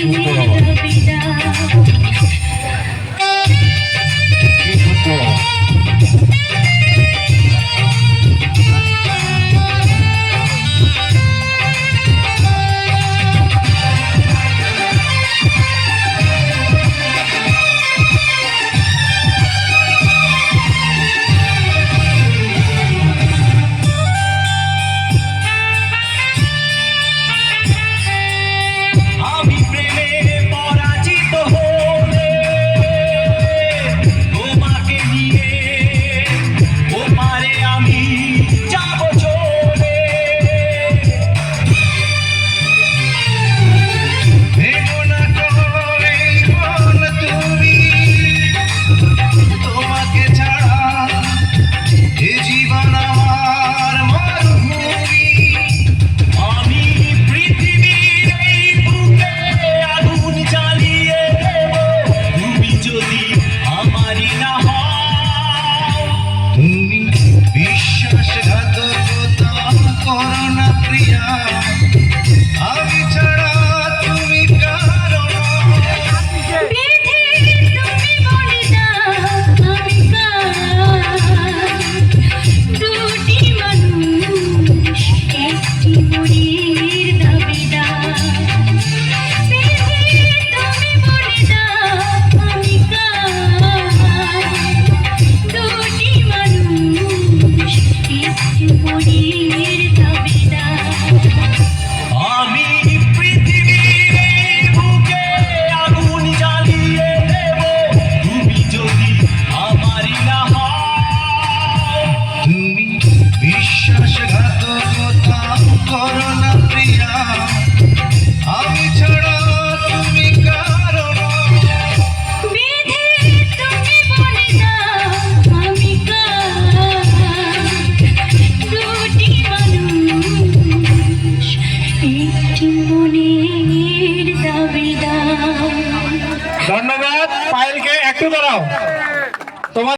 মুড়ির আমারই না তুমি বিশ্বাসঘাতকতা করো প্রিয়া।